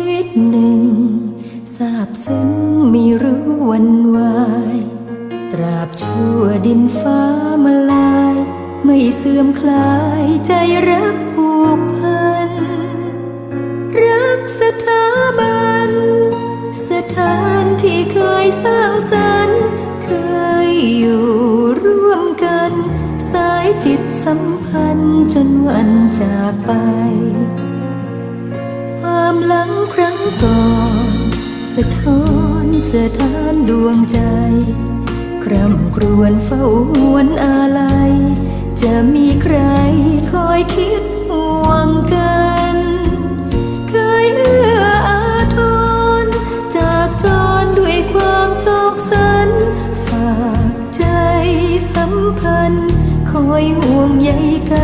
ชีวิตหนึ่งทราบซึ้งไม่รู้วันวาย ตราบชั่วดินฟ้ามาลาย ไม่เสื่อมคลายใจรักผูกพัน รักสถาบัน สถานที่เคยสร้างสรรค์เคยอยู่ร่วมกัน สายจิตสัมพันธ์จนวันจากไป้งครั้งก่อนสะท้อนสะท้านดวงใจ คร่ำครวญเฝ้าหวนอาลัจะมีใครคอยคิดห่วงกัน เคยเอื้ออาทรจากจรด้วยความโศกสัน ฝากใจสัมพันธ์ คอยห่วงใยกัน